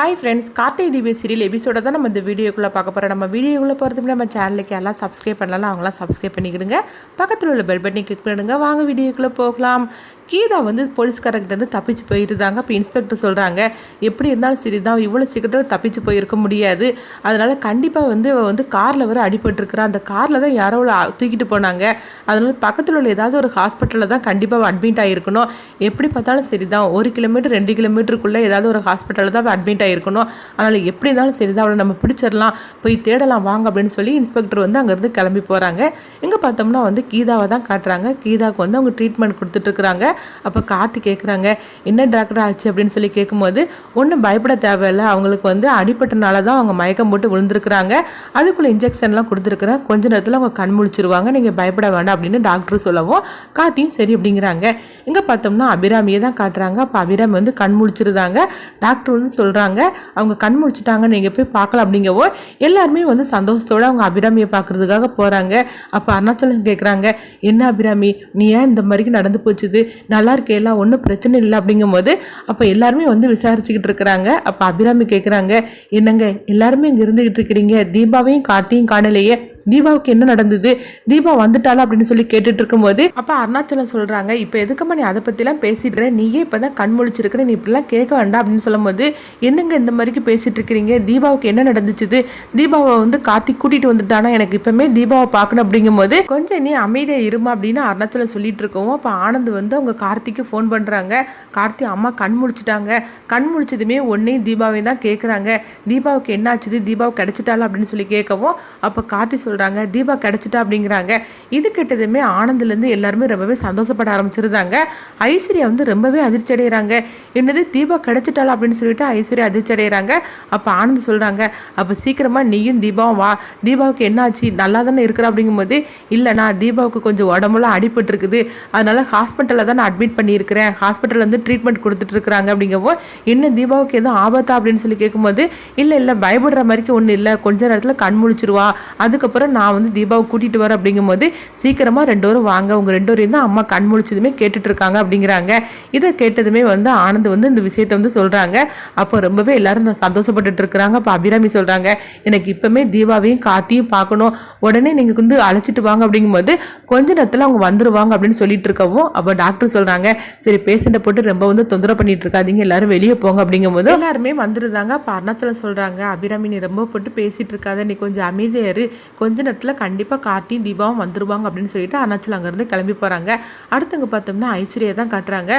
Hi friends கார்த்தை தீப serial எபிசோட தான் நம்ம இந்த வீடியோக்குள்ளே பார்க்க போகிறோம் நம்ம வீடியோக்குள்ளே போகிறதுக்கு நம்ம சேனலுக்கு எல்லாம் சப்ஸ்கிரைப் பண்ணலாம் அவங்களாம் சப்ஸ்கிரைப் பண்ணிக்கிடுங்க. பக்கத்தில் உள்ள பெல் பட்டனை கிளிக் பண்ணிடுங்க. வாங்க வீடியோக்குள்ளே போகலாம். கீதா வந்து போலீஸ்காரங்கிட்ட வந்து தப்பிச்சு போயிருந்தாங்க. இப்போ இன்ஸ்பெக்டர் சொல்கிறாங்க எப்படி இருந்தாலும் சரி தான் இவ்வளோ சீக்கிரத்தில் தப்பிச்சு போயிருக்க முடியாது. அதனால் கண்டிப்பாக வந்து வந்து காரில் வர அடிபட்டிருக்கிறா. அந்த காரில் தான் யாரோ தூக்கிட்டு போனாங்க. அதனால் பக்கத்தில் உள்ள ஏதாவது ஒரு ஹாஸ்பிட்டலில் தான் கண்டிப்பாக அட்மிட் ஆகிருக்கணும் எப்படி பார்த்தாலும் சரி தான் ஒரு கிலோமீட்டர் ரெண்டு கிலோமீட்டருக்குள்ளே ஏதாவது ஒரு ஹாஸ்பிட்டலில் தான் அட்மிட் ஆகிருக்கணும் அதனால் எப்படி இருந்தாலும் சரி தான் அவளை நம்ம பிடிச்சிடலாம் போய் தேடலாம் வாங்க அப்படின்னு சொல்லி இன்ஸ்பெக்டர் வந்து அங்கேருந்து கிளம்பி போகிறாங்க இங்கே பார்த்தோம்னா வந்து கீதாவை தான் காட்டுறாங்க. கீதாவுக்கு வந்து அவங்க ட்ரீட்மெண்ட் கொடுத்துட்ருக்குறாங்க அப்போ கார்த்தி கேட்குறாங்க என்ன டாக்டர் ஆச்சு? அப்படின்னு சொல்லி கேட்கும்போது ஒன்றும் பயப்பட தேவையில்லை. அவங்களுக்கு வந்து அடிபட்டனால தான் அவங்க மயக்கம் போட்டு விழுந்திருக்கிறாங்க. அதுக்குள்ளே இன்ஜெக்ஷன்லாம் கொடுத்துருக்குறேன். கொஞ்ச நேரத்தில் அவங்க கண் முழிச்சிருவாங்க. நீங்கள் பயப்பட வேண்டாம் அப்படின்னு டாக்டர் சொல்லவும் கார்த்தியும் சரி அப்படிங்கிறாங்க. இங்கே பார்த்தோம்னா அபிராமியை தான் காட்டுறாங்க. அப்போ அபிராமி வந்து கண் முழிச்சிருந்தாங்க டாக்டர் வந்து சொல்கிறாங்க அவங்க கண் முழிச்சிட்டாங்க. நீங்கள் போய் பார்க்கலாம் அப்படிங்கவோ எல்லாருமே வந்து சந்தோஷத்தோடு அவங்க அபிராமியை பார்க்குறதுக்காக போகிறாங்க அப்போ அருணாச்சலம் கேட்குறாங்க என்ன அபிராமி? நீ ஏன் இந்த மாதிரிக்கு நடந்து போச்சுது? நல்லா இருக்கே எல்லாம் ஒன்றும் பிரச்சனை இல்லை அப்படிங்கும்போது அப்போ எல்லாருமே வந்து விசாரிச்சுக்கிட்டு இருக்கிறாங்க. அப்போ அபிராமி கேட்குறாங்க என்னங்க எல்லாருமே இங்கே இருந்துக்கிட்டு இருக்கிறீங்க தீபாவையும் கார்த்தியும் காணலையே தீபாவுக்கு என்ன நடந்தது? தீபா வந்துட்டாளா அப்படின்னு சொல்லி கேட்டுட்டு இருக்கும்போது அப்போ அருணாச்சலம் சொல்கிறாங்க இப்போ எதுக்கம்மா நீ அதை பற்றிலாம் பேசிடுற நீயே இப்போ தான் கண் முழிச்சிருக்கிற நீ இப்படிலாம் கேட்க வேண்டாம் அப்படின்னு சொல்லும்போது என்னங்க இந்த மாதிரிக்கு பேசிட்டு இருக்கிறீங்க தீபாவுக்கு என்ன நடந்துச்சுது? தீபாவை வந்து கார்த்திக் கூட்டிகிட்டு வந்துட்டானா? எனக்கு இப்போமே தீபாவை பார்க்கணும் அப்படிங்கும்போது கொஞ்சம் நீ அமைதியாக இருமா அப்படின்னு அருணாச்சலம் சொல்லிட்டு இருக்கோம் அப்போ ஆனந்த் வந்து அவங்க கார்த்திக்கு ஃபோன் பண்ணுறாங்க கார்த்தி அம்மா கண் முழிச்சிட்டாங்க. கண் முழிச்சதுமே ஒன்றையும் தீபாவை தான் கேட்குறாங்க தீபாவுக்கு என்னாச்சுது? தீபாவுக்கு கிடைச்சிட்டாளா? அப்படின்னு சொல்லி கேட்கவும் அப்போ கார்த்தி சொல்கிறாங்க தீபா கிடைச்சிட்டா அப்படிங்கிறாங்க. இது கெட்டதுமே ஆனந்த்லேருந்து எல்லாருமே ரொம்பவே சந்தோஷப்பட ஆரம்பிச்சிருந்தாங்க. ஐஸ்வர்யா வந்து ரொம்பவே அதிர்ச்சி அடைகிறாங்க என்னது தீபா கிடைச்சிட்டாளா அப்படின்னு சொல்லிட்டு ஐஸ்வர்யா அதிர்ச்சி அடைகிறாங்க அப்போ ஆனந்த் சொல்கிறாங்க அப்போ சீக்கிரமாக நீயும் தீபாவும் வா. தீபாவுக்கு என்னாச்சு? நல்லா தானே இருக்கிற? அப்படிங்கும்போது இல்லைண்ணா தீபாவுக்கு கொஞ்சம் உடம்புலாம் அடிபட்டுருக்குது. அதனால் ஹாஸ்பிட்டலில் தான் நான் அட்மிட் பண்ணியிருக்கிறேன். ஹாஸ்பிட்டலில் வந்து ட்ரீட்மெண்ட் கொடுத்துட்ருக்குறாங்க. அப்படிங்கவும் அப்படிங்கவோ என்ன தீபாவுக்கு எதுவும் ஆபத்தா? அப்படின்னு சொல்லி கேட்கும்போது இல்லை இல்லை பயப்படுற மாதிரிக்கு ஒன்றும் இல்லை. கொஞ்ச நேரத்தில் கண் முழிச்சிருவா. அதுக்கப்புறம் நான் வந்து தீபாவை கூட்டிகிட்டு வரேன் அப்படிங்கும்போது சீக்கிரமாக ரெண்டு பேரும் வாங்க. அவங்க ரெண்டு பேரையும் தான் அம்மா கண் முழிச்சதுமே கேட்டுட்டு இருக்காங்க அப்படிங்கிறாங்க. இதை கேட்டதுமே வந்து ஆனந்த் வந்து இந்த விஷயத்தை வந்து சொல்கிறாங்க அப்போ ரொம்பவே எல்லாரும் சந்தோஷப்பட்டுட்டு இருக்கிறாங்க. அப்போ அபிராமி சொல்கிறாங்க எனக்கு இப்போமே தீபாவையும் காத்தியும் பார்க்கணும். உடனே நீங்கள் வந்து அழைச்சிட்டு வாங்க. அப்படிங்கும்போது கொஞ்ச நேரத்தில் அவங்க வந்துடுவாங்க அப்படின்னு சொல்லிட்டு இருக்கவும் அப்போ டாக்டர் சொல்கிறாங்க சரி பேஷண்ட்டை போட்டு ரொம்ப வந்து தொந்தரவு பண்ணிட்டு இருக்காதீங்க எல்லாரும் வெளியே போங்க. அப்படிங்கும்போது எல்லாருமே வந்துருந்தாங்க. அப்போ அருணாச்சலம் சொல்கிறாங்க அபிராமி நீ ரொம்ப போட்டு பேசிகிட்டு இருக்காத நீ கொஞ்சம் அமைதியாரு இரு. கொஞ்ச நேரத்தில் கண்டிப்பாக கார்த்தியும் தீபாவும் வந்துடுவாங்க அப்படின்னு சொல்லிட்டு அருணாச்சலம் அங்கேருந்து கிளம்பி போகிறாங்க அடுத்தவங்க பார்த்தோம்னா ஐஸ்வர்யா தான் காட்டுறாங்க.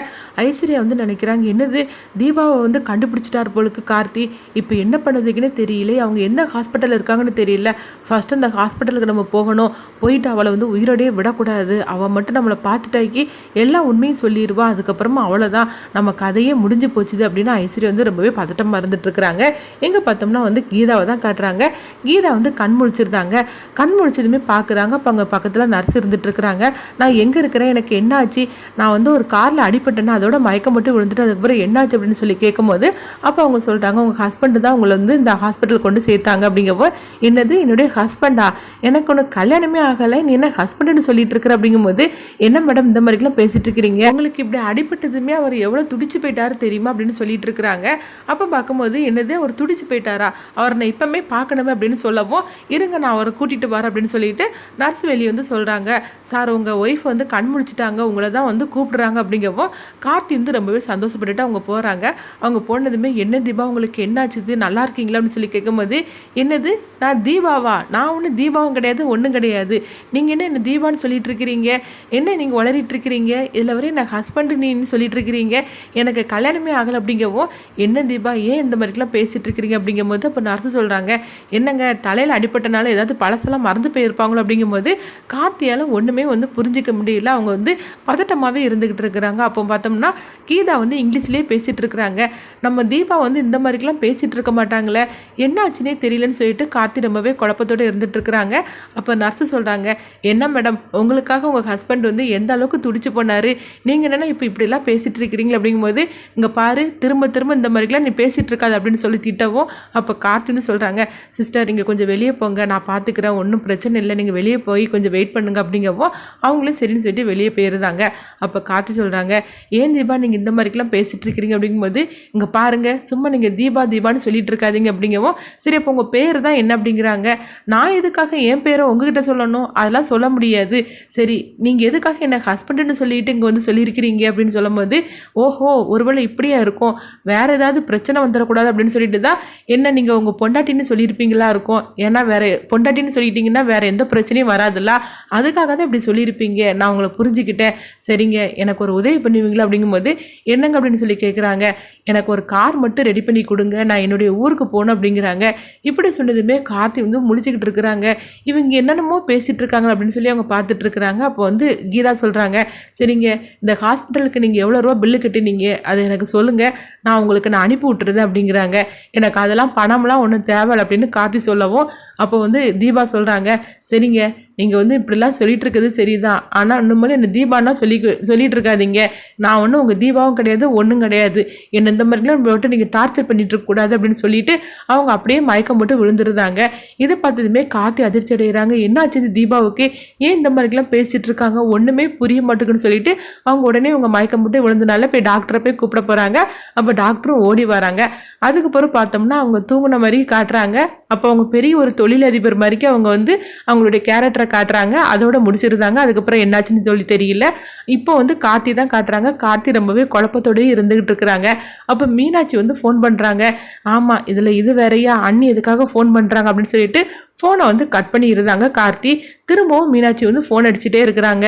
ஐஸ்வர்யா வந்து நினைக்கிறாங்க என்னது? தீபாவை வந்து கண்டுபிடிச்சிட்டார் போலுக்கு கார்த்தி. இப்போ என்ன பண்ணுறதுக்குன்னு தெரியல அவங்க எந்த ஹாஸ்பிட்டலில் இருக்காங்கன்னு தெரியல. ஃபர்ஸ்ட் அந்த ஹாஸ்பிட்டலுக்கு நம்ம போகணும். போயிட்டு அவளை வந்து உயிரோடையே விடக்கூடாது. அவள் மட்டும் நம்மளை பார்த்துட்டாக்கி எல்லா உண்மையும் சொல்லிடுவா அதுக்கப்புறமா அவ்வளோதான் நம்ம கதையே முடிஞ்சு போச்சுது அப்படின்னு ஐஸ்வர்யா வந்து ரொம்பவே பதட்டமாக இருந்துட்டு இருக்கிறாங்க. எங்கே பார்த்தோம்னா வந்து கீதாவை தான் காட்டுறாங்க. கீதா வந்து கண் முழிச்சிருந்தாங்க. கண் முடிச்சதுமே பார்க்குறாங்க அப்போ அங்கே பக்கத்தில் நர்ஸ் இருந்துட்டுருக்குறாங்க. நான் எங்கே இருக்கிறேன்? எனக்கு என்னாச்சு? நான் வந்து ஒரு காரில் அடிபட்டேன்னா அதோட மயக்கம் மட்டும் விழுந்துட்டு அதுக்கப்புறம் என்னாச்சு அப்படின்னு சொல்லி கேட்கும்போது அப்போ அவங்க சொல்லிட்டாங்க உங்கள் ஹஸ்பண்ட் தான் உங்களை வந்து இந்த ஹாஸ்பிட்டல் கொண்டு சேர்த்தாங்க. அப்படிங்கப்போ என்னது? என்னுடைய ஹஸ்பண்டா எனக்கு ஒன்று கல்யாணமே ஆகலை. நீ என்ன ஹஸ்பண்டுன்னு சொல்லிட்டு இருக்கிற? அப்படிங்கும்போது என்ன மேடம் இந்த மாதிரிலாம் பேசிட்டு இருக்கிறீங்க? உங்களுக்கு இப்படி அடிபட்டதுமே அவர் எவ்வளோ துடிச்சு போயிட்டாரு தெரியுமா? அப்படின்னு சொல்லிட்டு இருக்கிறாங்க. அப்போ பார்க்கும்போது என்னது? அவர் துடிச்சு போயிட்டாரா? அவர் நான் இப்பவுமே பார்க்கணுமே அப்படின்னு சொல்லவும் இருங்க நான் அவரை கூட்டிகிட்டு வர அப்படின்னு சொல்லிட்டு நர்ஸ் வெளியே வந்து சொல்கிறாங்க சார் உங்கள் ஒய்ஃப் வந்து கண் முழிச்சிட்டாங்க உங்களை தான் வந்து கூப்பிடுறாங்க அப்படிங்கவும் கார்த்தி வந்து ரொம்பவே சந்தோஷப்பட்டுட்டு அவங்க போகிறாங்க அவங்க போனதுமே என்ன தீபா உங்களுக்கு என்னாச்சுது நல்லா இருக்கீங்களா? அப்படின்னு சொல்லி கேட்கும்போது என்னது? நான் தீபாவா? நான் ஒன்றும் தீபாவும் கிடையாது ஒன்றும் கிடையாது. நீங்கள் என்ன என்ன தீபான்னு சொல்லிட்டு இருக்கிறீங்க? என்ன நீங்கள் உளறிட்டு இருக்கிறீங்க? இதில் வரையும் நான் ஹஸ்பண்டு நீன்னு சொல்லிட்டு இருக்கிறீங்க. எனக்கு கல்யாணமே ஆகலை அப்படிங்கவும் என்ன தீபா ஏன் இந்த மாதிரிலாம் பேசிட்டு இருக்கிறீங்க? அப்படிங்கும்போது அப்போ நர்ஸு சொல்கிறாங்க என்னங்க தலையில் அடிப்பட்டனால ஏதாவது பழசெல்லாம் மறந்து போயிருப்பாங்களோ அப்படிங்கும்போது கார்த்தியால் ஒன்றுமே வந்து புரிஞ்சிக்க முடியல. அவங்க வந்து பதட்டமாகவே இருந்துக்கிட்டு இருக்கிறாங்க. அப்போ பார்த்தோம்னா கீதா வந்து இங்கிலீஷ்லேயே பேசிகிட்டு இருக்கிறாங்க. நம்ம தீபா வந்து இந்த மாதிரிக்கெலாம் பேசிகிட்டு இருக்க மாட்டாங்களே. என்னாச்சுன்னே தெரியலன்னு சொல்லிட்டு கார்த்தி ரொம்பவே குழப்பத்தோடு இருந்துகிட்டு இருக்கிறாங்க. அப்போ நர்ஸு சொல்கிறாங்க என்ன மேடம் உங்களுக்காக உங்கள் ஹஸ்பண்ட் வந்து எந்த அளவுக்கு துடிச்சு போனார்? நீங்கள் என்னென்னா இப்போ இப்படிலாம் பேசிகிட்டு இருக்கிறீங்களா அப்படிங்கும்போது இங்கே பாரு திரும்ப திரும்ப இந்த மாதிரிக்கெலாம் நீ பேசிகிட்டு இருக்காது அப்படின்னு சொல்லி திட்டவும் அப்போ கார்த்தின்னு சொல்கிறாங்க சிஸ்டர் இங்கே கொஞ்சம் வெளியே போங்க. நான் பார்த்துக்கிறேன் பார்த்துக்கிறேன் ஒன்றும் பிரச்சனை இல்லை நீங்கள் வெளியே போய் கொஞ்சம் வெயிட் பண்ணுங்க அப்படிங்கவோ அவங்களும் சரின்னு சொல்லிட்டு வெளியே போயிருந்தாங்க. அப்போ காத்து சொல்கிறாங்க ஏன் தீபா நீங்கள் இந்த மாதிரிக்கெல்லாம் பேசிகிட்டு இருக்கிறீங்க? அப்படிங்கும்போது இங்கே பாருங்கள் சும்மா நீங்கள் தீபா தீபான்னு சொல்லிட்டு இருக்காதீங்க. அப்படிங்கவும் சரி அப்போ உங்கள் பேர் தான் என்ன? அப்படிங்கிறாங்க. நான் எதுக்காக என் பேரை உங்ககிட்ட சொல்லணும்? அதெல்லாம் சொல்ல முடியாது. சரி நீங்கள் எதுக்காக என்ன ஹஸ்பண்டுன்னு சொல்லிட்டு இங்கே வந்து சொல்லியிருக்கிறீங்க? அப்படின்னு சொல்லும்போது ஓஹோ ஒருவேளை இப்படியா இருக்கும்? வேறு ஏதாவது பிரச்சனை வந்துடக்கூடாது. அப்படின்னு சொல்லிட்டு தான் என்ன நீங்கள் உங்கள் பொண்டாட்டின்னு சொல்லியிருப்பீங்களா? இருக்கும். ஏன்னா வேறு பொண்டாட்டின்னு சொல்லிட்டீங்கன்னா வேற எந்த பிரச்சனையும் வராதுல்ல? அதுக்காக தான் இப்படி சொல்லியிருப்பீங்க. நான் உங்களை புரிஞ்சுக்கிட்டேன். சரிங்க எனக்கு ஒரு உதவி பண்ணுவீங்களா? அப்படிங்கும்போது என்னங்க? அப்படின்னு சொல்லி கேட்குறாங்க எனக்கு ஒரு கார் மட்டும் ரெடி பண்ணி கொடுங்க. நான் என்னுடைய ஊருக்கு போகணும். அப்படிங்கிறாங்க. இப்படி சொன்னதுமே கார்த்தி வந்து முடிச்சுக்கிட்டு இருக்கிறாங்க. இவங்க என்னென்னமோ பேசிகிட்டு இருக்காங்க அப்படின்னு சொல்லி அவங்க பார்த்துட்டு இருக்கிறாங்க. அப்போ வந்து கீதா சொல்கிறாங்க சரிங்க இந்த ஹாஸ்பிட்டலுக்கு நீங்கள் எவ்வளோ ரூபா பில்லு கட்டினீங்க? அதை எனக்கு சொல்லுங்கள் நான் உங்களுக்கு நான் அனுப்பி விட்டுருதேன் அப்படிங்கிறாங்க. எனக்கு அதெல்லாம் பணம்லாம் ஒன்றும் தேவை அப்படின்னு கார்த்தி சொல்லவும் அப்போ வந்து தீபா சொல்கிறாங்க சரிங்க. நீங்கள் வந்து இப்படிலாம் சொல்லிட்டு இருக்கிறது சரிதான். ஆனால் இன்னும் என்ன தீபானா சொல்லி சொல்லிட்டு இருக்காதீங்க நான் ஒன்றும் உங்கள் தீபாவும் கிடையாது ஒன்றும் கிடையாது. என்ன இந்த மாதிரிலாம் விட்டு நீங்கள் டார்ச்சர் பண்ணிட்டு இருக்கக்கூடாது அப்படின்னு சொல்லிட்டு அவங்க அப்படியே மயக்கம் போட்டு விழுந்துருந்தாங்க இதை பார்த்ததுமே காத்தி அதிர்ச்சி அடைகிறாங்க என்னாச்சு இந்த தீபாவுக்கு? ஏன் இந்த மாதிரிலாம் பேசிகிட்டு இருக்காங்க ஒன்றுமே புரிய மாட்டேங்குன்னு சொல்லிட்டு அவங்க உடனே அவங்க மயக்கம் போட்டு விழுந்தனால போய் டாக்டரை போய் கூப்பிட போகிறாங்க அப்போ டாக்டரும் ஓடி வராங்க. அதுக்கப்புறம் பார்த்தோம்னா அவங்க தூங்கின மாதிரி காட்டுறாங்க. அப்போ அவங்க பெரிய ஒரு தொழிலதிபர் மாதிரிக்கு அவங்க வந்து அவங்களுடைய கேரக்டரை காட்டுறாங்க. அதோட முடிச்சிருந்தாங்க. அதுக்கப்புறம் என்னாச்சுன்னு சொல்லி தெரியல. இப்போ வந்து கார்த்தி தான் காட்டுறாங்க. கார்த்தி ரொம்பவே குழப்பத்தோடய இருந்துகிட்டு இருக்கிறாங்க. அப்போ மீனாட்சி வந்து ஃபோன் பண்ணுறாங்க ஆமாம் இதில் இது வேறையா? அண்ணி எதுக்காக ஃபோன் பண்ணுறாங்க அப்படின்னு சொல்லிட்டு ஃபோனை வந்து கட் பண்ணி இருந்தாங்க கார்த்தி. திரும்பவும் மீனாட்சி வந்து ஃபோன் அடிச்சுட்டே இருக்கிறாங்க.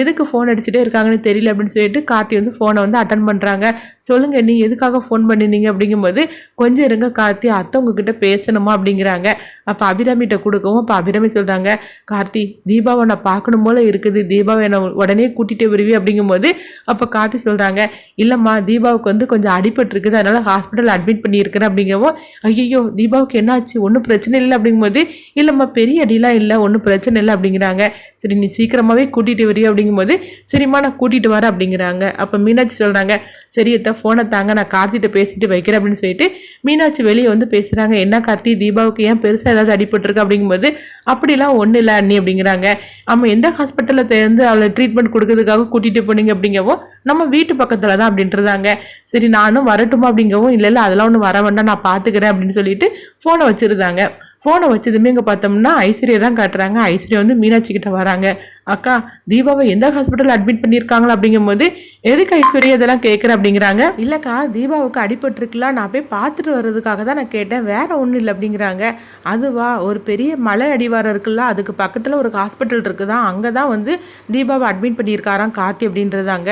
எதுக்கு ஃபோன் அடிச்சுட்டே இருக்காங்கன்னு தெரியல அப்படின்னு சொல்லிட்டு கார்த்தி வந்து ஃபோனை வந்து அட்டன் பண்ணுறாங்க சொல்லுங்கள் நீ எதுக்காக ஃபோன் பண்ணினீங்க அப்படிங்கும்போது கொஞ்சம் இருங்க கார்த்தி அத்தை உங்ககிட்ட பேசணுமா அப்படிங்கிறாங்க. அப்போ அபிராமிகிட்ட கொடுக்கவும் அப்போ அபிராமி சொல்கிறாங்க கார்த்தி தீபாவை நான் பார்க்கணும் போல இருக்குது. தீபாவை என்னை உடனே கூட்டிகிட்டு வருவி அப்படிங்கும்போது அப்போ கார்த்தி சொல்கிறாங்க இல்லைம்மா தீபாவுக்கு வந்து கொஞ்சம் அடிபட்டுருக்குது அதனால் ஹாஸ்பிட்டல் அட்மிட் பண்ணியிருக்கிறேன் அப்படிங்கவும் ஐயோ தீபாவுக்கு என்னாச்சு? ஒன்றும் பிரச்சனை இல்லை அப்படிங்கும்போது இல்லைம்மா பெரிய அடிலாம் இல்லை. ஒன்றும் பிரச்சனை இல்லை அப்படிங்கிறாங்க. சரி நீ சீக்கிரமாகவே கூட்டிகிட்டு வரி அப்படிங்கும்போது சரிம்மா நான் கூட்டிகிட்டு வரேன் அப்படிங்கிறாங்க. அப்போ மீனாட்சி சொல்கிறாங்க சரி எத்த ஃபோனை தாங்க. நான் கார்த்திகிட்ட பேசிட்டு வைக்கிறேன் அப்படின்னு சொல்லிட்டு மீனாட்சி வெளியே வந்து பேசுகிறாங்க என்ன கார்த்தி? தீபாவுக்கு ஏன் பெருசாக ஏதாவது அடிபட்டுருக்கு? அப்படிங்கும்போது அப்படிலாம் ஒன்றும் இல்லை அண்ணி அப்படிங்கிறாங்க. ஆமாம் எந்த ஹாஸ்பிட்டலில் தேர்ந்து அவளை ட்ரீட்மெண்ட் கொடுக்கறதுக்காக கூட்டிகிட்டு போனீங்க அப்படிங்கவும் நம்ம வீட்டு பக்கத்தில் தான் அப்படின்றதாங்க. சரி நானும் வரட்டுமா அப்படிங்கவும் இல்லை இல்லை அதெல்லாம் ஒன்று வர வேண்டாம் நான் பார்த்துக்கிறேன் அப்படின்னு சொல்லிட்டு ஃபோனை வச்சுருந்தாங்க. ஃபோனை வச்சதுமே இங்கே பார்த்தோம்னா ஐஸ்வர்யா தான் காட்டுறாங்க. ஐஸ்வர்யா வந்து மீனாட்சி கிட்ட வராங்க. அக்கா தீபாவை எந்த ஹாஸ்பிட்டலில் அட்மிட் பண்ணியிருக்காங்களா? அப்படிங்கும்போது எதுக்கு ஐஸ்வர்யா இதெல்லாம் கேட்குற அப்படிங்கிறாங்க. இல்லைக்கா தீபாவுக்கு அடிபட்டுருக்கலாம். நான் போய் பார்த்துட்டு வர்றதுக்காக தான் நான் கேட்டேன். வேற ஒன்றும் இல்லை. அப்படிங்கிறாங்க. அதுவா? ஒரு பெரிய மலை அடிவாரம் இருக்குல்ல அதுக்கு பக்கத்தில் ஒரு ஹாஸ்பிட்டல் இருக்குதான் அங்கே தான் வந்து தீபாவை அட்மிட் பண்ணியிருக்காராம் கார்த்தி அப்படின்றதாங்க.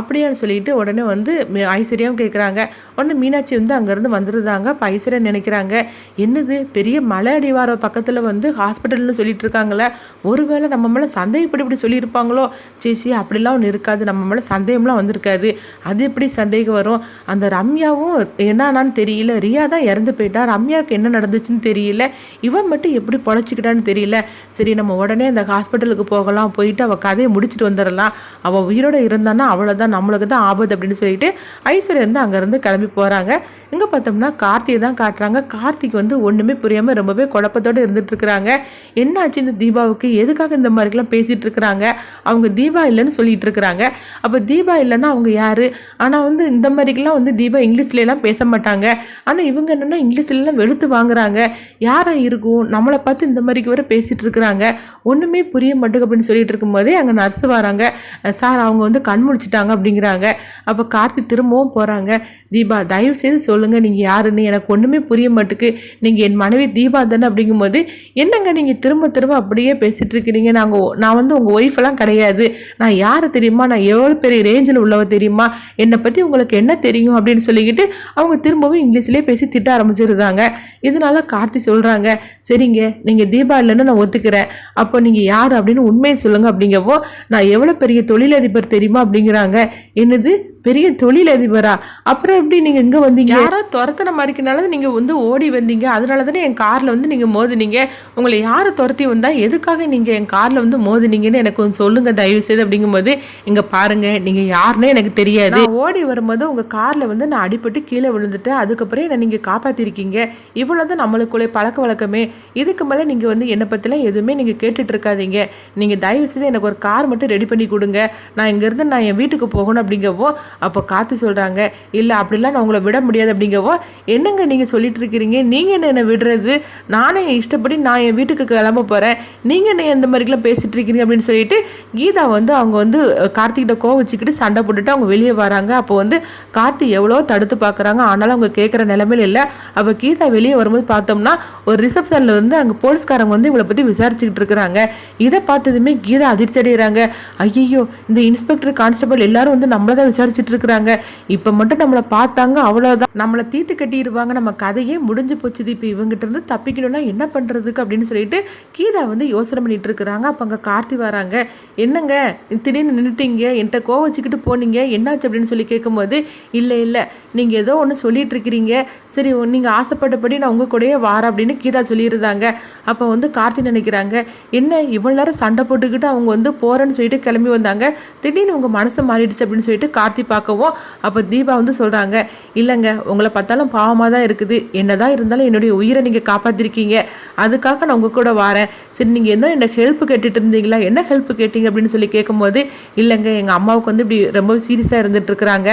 அப்படியான்னு சொல்லிட்டு உடனே வந்து ஐஸ்வர்யாவும் கேட்குறாங்க உடனே மீனாட்சி வந்து அங்கேருந்து வந்துருந்தாங்க இப்போ ஐஸ்வர்யா நினைக்கிறாங்க. என்னது? பெரிய மலை அடிவாரம் பக்கத்தில் வந்து ஹாஸ்பிட்டல்னு சொல்லிட்டு இருக்காங்களே ஒருவேளை நம்ம மேலே சந்தேகம் இப்படி இப்படி சொல்லியிருப்பாங்களோ? சேச்சி அப்படிலாம் ஒன்று இருக்காது. நம்ம மேலே சந்தேகம்லாம் வந்திருக்காது. அது எப்படி சந்தேகம் வரும்? அந்த ரம்யாவும் என்னன்னு தெரியல. ரியா தான் இறந்து போயிட்டா. ரம்யாவுக்கு என்ன நடந்துச்சுன்னு தெரியல. இவன் மட்டும் எப்படி பொழைச்சிக்கிட்டான்னு தெரியல. சரி நம்ம உடனே அந்த ஹாஸ்பிட்டலுக்கு போகலாம். போயிட்டு அவள் கதையை முடிச்சுட்டு வந்துடலாம். அவள் உயிரோட இருந்தான்னா அவ்வளோதான் நம்மளுக்கு தான் ஆபத்து அப்படின்னு சொல்லிட்டு ஐஸ்வர்யா வந்து அங்கேருந்து கிளம்பி போகிறாங்க இங்கே பார்த்தோம்னா கார்த்தியை தான் காட்டுறாங்க. கார்த்திக் வந்து ஒன்றுமே புரியாமல் ரொம்ப ரொம்பவே குழப்பத்தோடு இருந்துட்டு இருக்கிறாங்க என்னாச்சு இந்த தீபாவுக்கு? எதுக்காக இந்த மாதிரிலாம் பேசிகிட்டு இருக்கிறாங்க அவங்க தீபா இல்லைன்னு சொல்லிட்டு இருக்கிறாங்க அப்போ தீபா இல்லைன்னா அவங்க யார்? ஆனால் வந்து இந்த மாதிரிக்கெல்லாம் வந்து தீபா இங்கிலீஷ்லலாம் பேச மாட்டாங்க. ஆனால் இவங்க என்னென்னா இங்கிலீஷ்லலாம் வெளுத்து வாங்குறாங்க. யாரா இருக்கும் நம்மளை பார்த்து இந்த மாதிரிக்கு வர பேசிகிட்டு இருக்கிறாங்க ஒன்றுமே புரிய மாட்டேங்க அப்படின்னு சொல்லிட்டு இருக்கும்போதே அங்கே நர்ஸ் வராங்க. சார் அவங்க வந்து கண் முடிச்சிட்டாங்க அப்படிங்கிறாங்க. அப்போ கார்த்தி திரும்பவும் போகிறாங்க தீபா தயவு செய்து சொல்லுங்கள் நீங்கள் யாருன்னு? எனக்கு ஒன்றுமே புரிய மாட்டுக்கு. நீங்கள் என் மனைவி தீபா தானே அப்படிங்கும்போது என்னங்க நீங்கள் திரும்ப திரும்ப அப்படியே பேசிகிட்டு இருக்கிறீங்க? நாங்கள் நான் வந்து உங்கள் ஒய்ஃபெல்லாம் கிடையாது. நான் யார் தெரியுமா? நான் எவ்வளோ பெரிய ரேஞ்சில் உள்ளவ தெரியுமா? என்னை பற்றி உங்களுக்கு என்ன தெரியும்? அப்படின்னு சொல்லிக்கிட்டு அவங்க திரும்பவும் இங்கிலீஷ்லேயே பேசி திட்ட ஆரம்பிச்சிருந்தாங்க இதனால கார்த்தி சொல்கிறாங்க சரிங்க நீங்கள் தீபா இல்லைன்னு நான் ஒத்துக்கிறேன். அப்போ நீங்கள் யார்? அப்படின்னு உண்மையை சொல்லுங்கள் அப்படிங்கவோ நான் எவ்வளோ பெரிய தொழிலதிபர் தெரியுமா? அப்படிங்கிறாங்க. என்னது? பெரிய தொழிலதிபரா? அப்புறம் எப்படி நீங்க இங்க வந்தீங்க? யாரோ துரத்துன மாதிரினால நீங்க வந்து ஓடி வந்தீங்க. அதனால தானே என் கார்ல வந்து நீங்க மோதுனீங்க. உங்களை யாரு துரத்தி வந்தா எதுக்காக நீங்க என் கார்ல வந்து மோதுனீங்கன்னு எனக்கு கொஞ்சம் சொல்லுங்க தயவு செய்து அப்படிங்கும்போது. இங்க பாருங்க நீங்க யாருன்னே எனக்கு தெரியாது. நான் ஓடி வரும்போது உங்க கார்ல வந்து நான் அடிபட்டு கீழே விழுந்துட்டேன். அதுக்கப்புறம் என்ன நீங்க காப்பாத்திருக்கீங்க. இவ்வளவுதான் நம்மளுக்குள்ளே பழக்க வழக்கமே. இதுக்கு மேல நீங்க வந்து என்னை பத்திலாம் எதுவுமே நீங்க கேட்டுட்டு இருக்காதீங்க. நீங்க தயவு செய்து எனக்கு ஒரு கார் மட்டும் ரெடி பண்ணி கொடுங்க. நான் இங்கேருந்து நான் என் வீட்டுக்கு போகணும் அப்படிங்கவோ அப்போ காத்து சொல்கிறாங்க இல்லை அப்படிலாம் நான் உங்களை விட முடியாது அப்படிங்கவோ என்னங்க நீங்கள் சொல்லிட்டு இருக்கிறீங்க? நீங்கள் என்ன என்னை விடுறது? நானே என் இஷ்டப்படி நான் என் வீட்டுக்கு கிளம்ப போகிறேன் நீங்கள் என்ன எந்த மாதிரிலாம் பேசிகிட்டு இருக்கிறீங்க அப்படின்னு சொல்லிட்டு கீதா வந்து அவங்க வந்து கார்த்திகிட்ட கோவச்சிக்கிட்டு சண்டை போட்டுட்டு அவங்க வெளியே வராங்க. அப்போ வந்து கார்த்தி எவ்வளோ தடுத்து பார்க்குறாங்க? ஆனாலும் அவங்க கேட்குற நிலமையில இல்லை. அப்போ கீதா வெளியே வரும்போது பார்த்தோம்னா ஒரு ரிசப்ஷனில் வந்து அங்கே போலீஸ்காரங்க வந்து இவங்களை பற்றி விசாரிச்சுக்கிட்டு இருக்கிறாங்க. இதை பார்த்ததுமே கீதா அதிர்ச்சி அடைகிறாங்க ஐயோ இந்த இன்ஸ்பெக்டர் கான்ஸ்டபிள் எல்லாரும் வந்து நம்மளை தான் விசாரிச்சுட்டு இருக்கிறாங்க இப்போ மட்டும் நம்மளை பார்த்தாங்க அவ்வளோதான் நம்மளை தீர்த்து கட்டிடுவாங்க நம்ம கதையே முடிஞ்சு போச்சுது இப்போ இவங்ககிட்ட இருந்து தப்பிக்கணும்னா என்ன பண்ணுறதுக்கு அப்படின்னு சொல்லிட்டு கீதா வந்து யோசனை பண்ணிட்டு இருக்கிறாங்க. அப்போ அங்கே கார்த்தி வராங்க. என்னங்க திடீர்னு நின்றுட்டீங்க என்கிட்ட கோவச்சிக்கிட்டு போனீங்க? என்னாச்சு அப்படின்னு சொல்லி கேட்கும்போது இல்லை இல்லை நீங்கள் ஏதோ ஒன்று சொல்லிட்டு இருக்கிறீங்க. சரி நீங்கள் ஆசைப்பட்டபடி நான் உங்கள் கூடயே வாரேன் அப்படின்னு கீதா சொல்லியிருந்தாங்க அப்போ வந்து கார்த்தி நினைக்கிறாங்க என்ன இவ்வளோ நேரம் சண்டை போட்டுக்கிட்டு அவங்க வந்து போகிறேன்னு சொல்லிட்டு கிளம்பி வந்தாங்க. திடீர்னு உங்கள் மனசு மாறிடுச்சு அப்படின்னு சொல்லிட்டு கார்த்தி பார்க்கவும். அப்போ தீபா வந்து சொல்கிறாங்க இல்லைங்க உங்களை பார்த்தாலும் பாவமாக தான் இருக்குது. என்னதான் இருந்தாலும் என்னுடைய உயிரை நீங்கள் காப்பாற்றிருக்கீங்க அதுக்காக நான் உங்கள் கூட வரேன். சரி நீங்கள் என்ன என்ன ஹெல்ப் கேட்டுட்டு இருந்தீங்களா? என்ன ஹெல்ப் கேட்டீங்க? அப்படின்னு சொல்லி கேட்கும்போது இல்லைங்க எங்கள் அம்மாவுக்கு வந்து இப்படி ரொம்ப சீரியஸாக இருந்துட்டு இருக்கிறாங்க.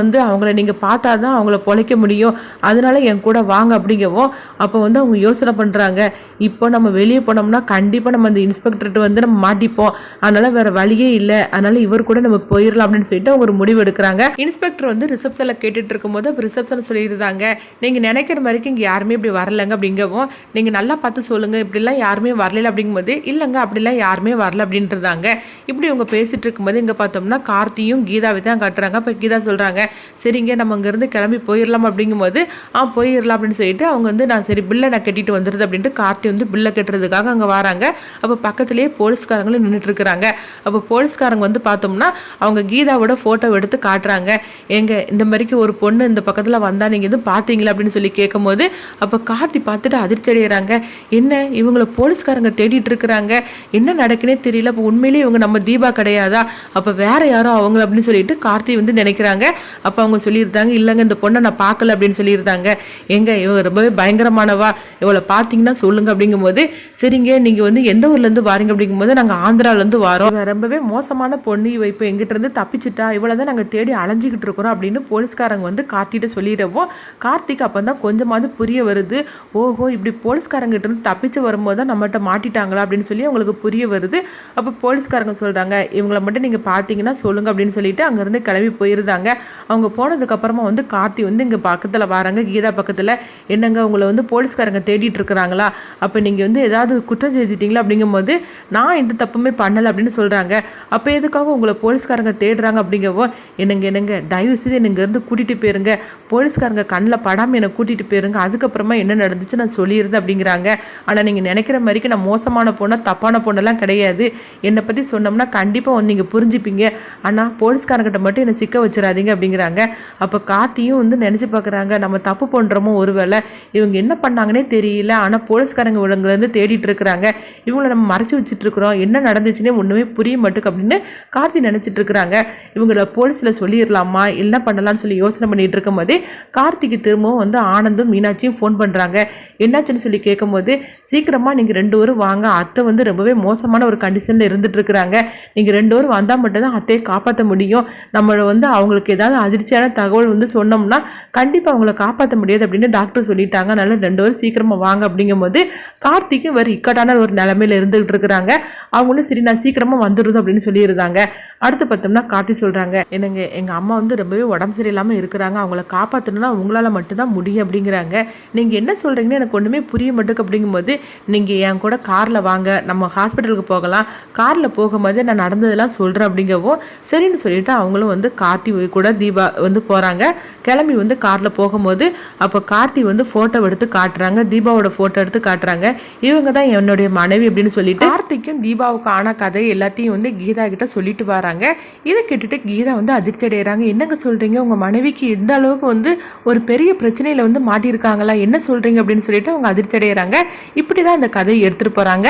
வந்து அவங்கள நீங்கள் பார்த்தா தான் அவங்கள பொழைக்க முடியும். அதனால என் கூட வாங்க அப்படிங்கவும் அப்போ வந்து அவங்க யோசனை பண்ணுறாங்க இப்போ நம்ம வெளியே போனோம்னா கண்டிப்பாக நம்ம அந்த இன்ஸ்பெக்டர்கிட்ட வந்து நம்ம மாட்டிப்போம். அதனால் வேறு வழியே இல்லை. அதனால் இவர் கூட நம்ம போயிடலாம் அப்படின்னு சொல்லிட்டு அவங்க ஒரு முடிவு எடுக்கிறாங்க இன்ஸ்பெக்டர் வந்து ரிசப்ஷனில் கேட்டுட்டு இருக்கும்போது அப்போ ரிசப்ஷன் சொல்லியிருந்தாங்க. நீங்கள் நினைக்கிற மாதிரிக்கு இங்கே யாருமே இப்படி வரலங்க அப்படிங்கவும் நீங்கள் நல்லா பார்த்து சொல்லுங்கள் இப்படிலாம் யாருமே வரல அப்படிங்கும்போது இல்லைங்க அப்படிலாம் யாருமே வரல அப்படின்றதாங்க இப்படி இவங்க பேசிகிட்டு இருக்கும்போது இங்கே பார்த்தோம்னா கார்த்தியும் கீதாவை தான் காட்டுறாங்க. அப்போ கீதா சொல்கிறாங்க சரிங்க நம்ம இங்கேருந்து கிளம்பி போயிடலாம் அப்படிங்கும்போது ஆ போயிடலாம் அப்படின்னு சொல்லிட்டு அவங்க வந்து நான் சரி பில்லை நான் கட்டிட்டு வந்துடுது அப்படின்ட்டு கார்த்தி வந்து பில்லை கட்டுறதுக்காக அங்கே வராங்க. அப்போ பக்கத்துலேயே போலீஸ்காரங்களும் நின்றுட்டு இருக்கிறாங்க அப்போ போலீஸ்காரங்க வந்து பார்த்தோம்னா அவங்க கீதாவோட ஃபோட்டோ எடுத்து காட்டுறாங்க. எங்க இந்த மாதிரிக்கு ஒரு பொண்ணு இந்த பக்கத்தில் வந்தா நீங்கள் எதுவும் பார்த்தீங்களா அப்படின்னு சொல்லி கேட்கும்போது அப்போ கார்த்தி பார்த்துட்டு அதிர்ச்சி அடைகிறாங்க என்ன இவங்கள போலீஸ்காரங்க தேடிட்டு இருக்கிறாங்க. என்ன நடக்குனே தெரியல. அப்போ உண்மையிலேயே இவங்க நம்ம தீபா கிடையாதா? அப்போ வேற யாரும் அவங்க அப்படின்னு சொல்லிட்டு கார்த்தி வந்து நினைக்கிறாங்க. அப்போ அவங்க சொல்லியிருந்தாங்க இல்லைங்க இந்த பொண்ணை நான் பார்க்கல அப்படின்னு சொல்லியிருந்தாங்க. எங்க இவங்க ரொம்பவே பயங்கரமானவா? இவளை பார்த்தீங்கன்னா சொல்லுங்க அப்படிங்கும்போது சரிங்க நீங்கள் வந்து எந்த ஊர்லேருந்து வாரீங்க அப்படிங்கும்போது நாங்கள் ஆந்திராலேருந்து வரோம். ரொம்பவே மோசமான பொண்ணு. இவ இப்போ எங்கிட்ட இருந்து தப்பிச்சிட்டா. இவ்வளோ வந்து நாங்கள் தேடி அலைஞ்சிக்கிட்டு இருக்கிறோம் அப்படின்னு போலீஸ்காரங்க வந்து கார்த்திகிட்ட சொல்லிடவும் கார்த்திக் அப்போ தான் கொஞ்சமாவது புரிய வருது. ஓஹோ இப்படி போலீஸ்காரங்கிட்ட இருந்து தப்பிச்சு வரும்போது தான் நம்மகிட்ட மாட்டிட்டாங்களா அப்படின்னு சொல்லி அவங்களுக்கு புரிய வருது. அப்போ போலீஸ்காரங்க சொல்கிறாங்க இவங்கள மட்டும் நீங்கள் பார்த்தீங்கன்னா சொல்லுங்க அப்படின்னு சொல்லிட்டு அங்கேருந்து கிளம்பி போயிருந்தாங்க. அவங்க போனதுக்கப்புறமா வந்து கார்த்தி வந்து இங்கே பக்கத்தில் வராங்க. கீதா பக்கத்தில் என்னங்க உங்களை வந்து போலீஸ்காரங்க தேடிட்டு இருக்கிறாங்களா? அப்போ நீங்கள் வந்து ஏதாவது குற்றம் செய்துட்டீங்களா? அப்படிங்கும்போது நான் எந்த தப்புமே பண்ணலை அப்படின்னு சொல்கிறாங்க அப்போ எதுக்காக உங்களை போலீஸ்காரங்க தேடுறாங்க அப்படிங்கவோ என்னங்க என்னங்க தயவு செய்து என்னை இங்கேருந்து கூட்டிகிட்டு போயிருங்க. போலீஸ்காரங்க கண்ணில் படாமல் என்னை கூட்டிகிட்டு போயிருங்க. அதுக்கப்புறமா என்ன நடந்துச்சு நான் சொல்லியிருந்தேன் அப்படிங்கிறாங்க. ஆனால் நீங்கள் நினைக்கிற மாதிரிக்கு நான் மோசமான பொண்ணு தப்பான பொண்ணெல்லாம் கிடையாது. என்னை பற்றி சொன்னோம்னா கண்டிப்பாக வந்து நீங்கள் புரிஞ்சுப்பீங்க. ஆனால் போலீஸ்காரங்கிட்ட மட்டும் என்னை சிக்க வச்சிடாதீங்க அப்படிங்கிறாங்க. அப்போ கார்த்தியும் வந்து நினச்சி பார்க்குறாங்க நம்ம தப்பு பண்ணுறோமோ ஒருவேளை. இவங்க என்ன பண்ணாங்கன்னே தெரியல. ஆனால் போலீஸ்காரங்க இவங்களேருந்து தேடிட்டு இருக்கிறாங்க. இவங்கள நம்ம மறைச்சி வச்சுட்டு இருக்கிறோம். என்ன நடந்துச்சுன்னே ஒன்றுமே புரிய மாட்டுக்கு அப்படின்னு கார்த்தி நினச்சிட்டு இருக்கிறாங்க. இவங்கள போலீஸில் சொல்லிடலாமா என்ன பண்ணலாம்னு சொல்லி யோசனை பண்ணிட்டு இருக்கும்போது கார்த்திக்கு திரும்பவும் வந்து ஆனந்தும் மீனாட்சியும் ஃபோன் பண்ணுறாங்க என்னாச்சுன்னு சொல்லி கேட்கும்போது சீக்கிரமாக நீங்கள் ரெண்டு பேரும் வாங்க. அத்தை வந்து ரொம்பவே மோசமான ஒரு கண்டிஷனில் இருந்துட்டு இருக்கிறாங்க. நீங்கள் ரெண்டு பேரும் வந்தால் மட்டும்தான் அத்தையை காப்பாற்ற முடியும். நம்ம வந்து அவங்களுக்கு ஏதாவது அதிர்ச்சியான தகவல் வந்து சொன்னோம்னா கண்டிப்பாக அவங்கள காப்பாற்ற முடியாது அப்படின்னு டாக்டர் சொல்லிட்டாங்க. அதனால் ரெண்டு பேரும் சீக்கிரமாக வாங்க அப்படிங்கும்போது கார்த்திக்கு வேறு இக்கட்டான ஒரு நிலமையில இருந்துகிட்டு இருக்கிறாங்க. அவங்களும் சரி நான் சீக்கிரமாக வந்துடுது அப்படின்னு சொல்லியிருந்தாங்க. அடுத்து பார்த்தோம்னா கார்த்தி சொல்கிறாங்க என்னங்க எங்கள் அம்மா வந்து ரொம்பவே உடம்பு சரியில்லாமல் இருக்கிறாங்க. அவங்கள காப்பாற்றணும்னா உங்களால் மட்டும்தான் முடியும் அப்படிங்கிறாங்க. நீங்கள் என்ன சொல்கிறீங்கன்னு எனக்கு ஒன்றுமே புரிய மாட்டேக்கு அப்படிங்கும்போது நீங்கள் என் கூட காரில் வாங்க நம்ம ஹாஸ்பிட்டலுக்கு போகலாம். காரில் போகும்போது நான் நடந்ததெல்லாம் சொல்கிறேன் அப்படிங்கவும் சரின்னு சொல்லிவிட்டு அவங்களும் வந்து கார்த்தி கூட தீபா வந்து போகிறாங்க கிளம்பி வந்து காரில் போகும்போது அப்போ கார்த்தி வந்து ஃபோட்டோ எடுத்து காட்டுறாங்க. தீபாவோட ஃபோட்டோ எடுத்து காட்டுறாங்க. இவங்க தான் என்னுடைய மனைவி அப்படின்னு சொல்லிட்டு கார்த்திக்கும் தீபாவுக்கு ஆன கதை எல்லாத்தையும் வந்து கீதா கிட்ட சொல்லிட்டு வராங்க. இதை கேட்டுட்டு கீதா கீதா வந்து அதிர்ச்சி அடைகிறாங்க என்னங்க சொல்கிறீங்க உங்கள் மனைவிக்கு இந்த அளவுக்கு வந்து ஒரு பெரிய பிரச்சனையில் வந்து மாட்டியிருக்காங்களா? என்ன சொல்கிறீங்க அப்படின்னு சொல்லிட்டு அவங்க அதிர்ச்சி அடைகிறாங்க இப்படி தான் அந்த கதையை எடுத்துகிட்டு போகிறாங்க